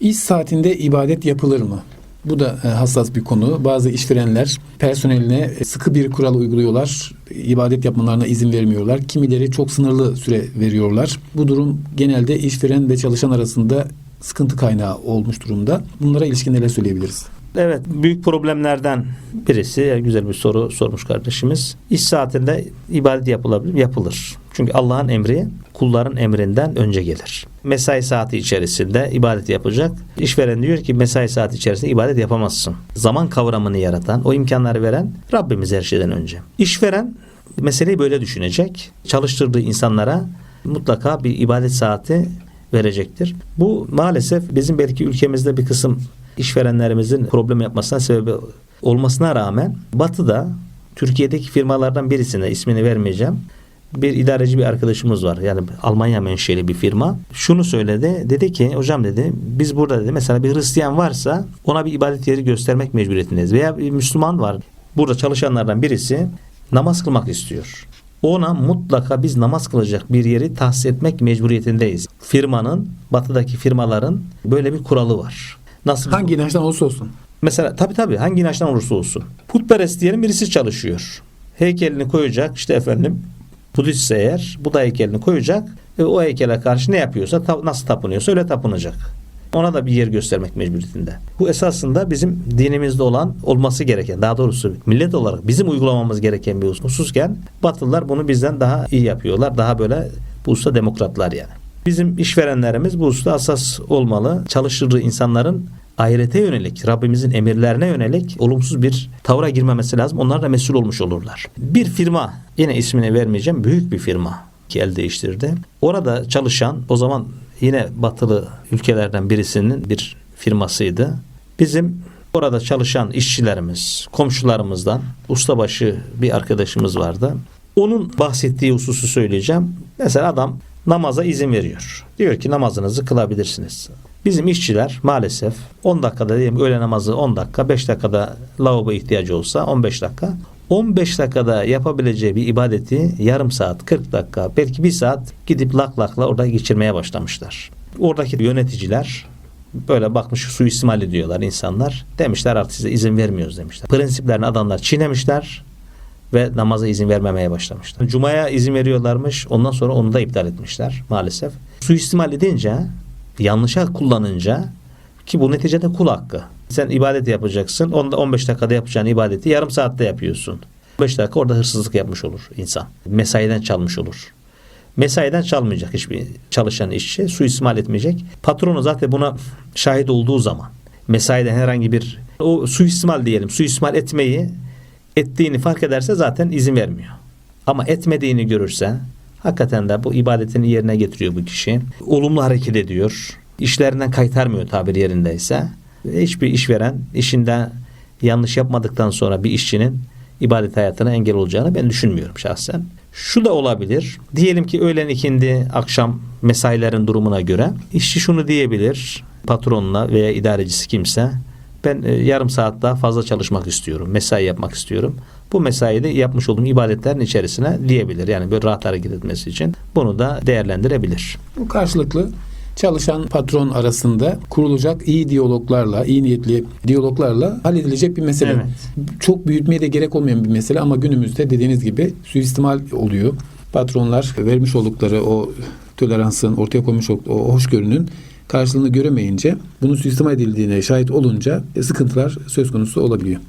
İş saatinde ibadet yapılır mı? Bu da e, hassas bir konu. Bazı işverenler personeline e, sıkı bir kural uyguluyorlar. İbadet yapmalarına izin vermiyorlar. Kimileri çok sınırlı süre veriyorlar. Bu durum genelde işveren ve çalışan arasında sıkıntı kaynağı olmuş durumda. Bunlara ilişkin neler söyleyebiliriz? Evet büyük problemlerden birisi güzel bir soru sormuş kardeşimiz. İş saatinde ibadet yapılabilir? Yapılır. Çünkü Allah'ın emri kulların emrinden önce gelir. Mesai saati içerisinde ibadet yapacak. İşveren diyor ki mesai saati içerisinde ibadet yapamazsın. Zaman kavramını yaratan, o imkanları veren Rabbimiz her şeyden önce. İşveren meseleyi böyle düşünecek. Çalıştırdığı insanlara mutlaka bir ibadet saati verecektir. Bu maalesef bizim belki ülkemizde bir kısım işverenlerimizin problem yapmasına sebebi olmasına rağmen Batı'da Türkiye'deki firmalardan birisine ismini vermeyeceğim. Bir idareci bir arkadaşımız var. Yani Almanya menşeli bir firma. Şunu söyledi. Dedi ki hocam dedi biz burada dedi mesela bir Hristiyan varsa ona bir ibadet yeri göstermek mecburiyetindeyiz. Veya bir Müslüman var. Burada çalışanlardan birisi namaz kılmak istiyor. Ona mutlaka biz namaz kılacak bir yeri tahsis etmek mecburiyetindeyiz. Firmanın, batıdaki firmaların böyle bir kuralı var. Nasıl? Hangi inançtan olursa olsun. Mesela tabi tabi hangi inançtan olursa olsun. Putperest diyelim birisi çalışıyor. Heykelini koyacak işte efendim Budistse eğer bu da heykelini koyacak ve o heykele karşı ne yapıyorsa nasıl tapınıyorsa öyle tapınacak. Ona da bir yer göstermek mecburiyetinde. Bu esasında bizim dinimizde olan olması gereken daha doğrusu millet olarak bizim uygulamamız gereken bir hususken Batılılar bunu bizden daha iyi yapıyorlar. Daha böyle bu usta demokratlar yani. Bizim işverenlerimiz bu usta asas olmalı. Çalıştırdığı insanların ahirete yönelik, Rabbimizin emirlerine yönelik olumsuz bir tavra girmemesi lazım. Onlar da mesul olmuş olurlar. Bir firma, yine ismini vermeyeceğim, büyük bir firma ki el değiştirdi. Orada çalışan, o zaman yine batılı ülkelerden birisinin bir firmasıydı. Bizim orada çalışan işçilerimiz, komşularımızdan ustabaşı bir arkadaşımız vardı. Onun bahsettiği hususu söyleyeceğim. Mesela adam namaza izin veriyor. Diyor ki namazınızı kılabilirsiniz. Bizim işçiler maalesef 10 dakikada diyelim öğle namazı 10 dakika, 5 dakikada lavabo ihtiyacı olsa 15 dakika. 15 dakikada yapabileceği bir ibadeti yarım saat, 40 dakika, belki bir saat gidip lak lakla orada geçirmeye başlamışlar. Oradaki yöneticiler böyle bakmış suistimal ediyorlar insanlar. Demişler artık size izin vermiyoruz demişler. Prensiplerini adamlar çiğnemişler ve namaza izin vermemeye başlamışlar. Cuma'ya izin veriyorlarmış. Ondan sonra onu da iptal etmişler maalesef. Suistimal edince, yanlışa kullanınca ki bu neticede kul hakkı. Sen ibadet yapacaksın. Onda 15 dakikada yapacağın ibadeti yarım saatte yapıyorsun. 5 dakika orada hırsızlık yapmış olur insan. Mesaiden çalmış olur. Mesaiden çalmayacak hiçbir çalışan işçi. Suistimal etmeyecek. Patronu zaten buna şahit olduğu zaman mesaiden herhangi bir o suistimal diyelim. Suistimal etmeyi ettiğini fark ederse zaten izin vermiyor. Ama etmediğini görürse hakikaten de bu ibadetini yerine getiriyor bu kişi. Olumlu hareket ediyor. İşlerinden kaytarmıyor tabir yerindeyse. Hiçbir işveren işinde yanlış yapmadıktan sonra bir işçinin ibadet hayatına engel olacağını ben düşünmüyorum şahsen. Şu da olabilir. Diyelim ki öğlen ikindi akşam mesailerin durumuna göre işçi şunu diyebilir patronuna veya idarecisi kimse ben e, yarım saat daha fazla çalışmak istiyorum. Mesai yapmak istiyorum. Bu mesaide yapmış olduğum ibadetlerin içerisine diyebilir. Yani böyle rahat hareket etmesi için bunu da değerlendirebilir. Bu karşılıklı çalışan patron arasında kurulacak iyi diyaloglarla, iyi niyetli diyaloglarla halledilecek bir mesele. Evet. Çok büyütmeye de gerek olmayan bir mesele ama günümüzde dediğiniz gibi suistimal oluyor. Patronlar vermiş oldukları o toleransın, ortaya koymuş o hoşgörünün karşılığını göremeyince bunun suistimal edildiğine şahit olunca e, sıkıntılar söz konusu olabiliyor.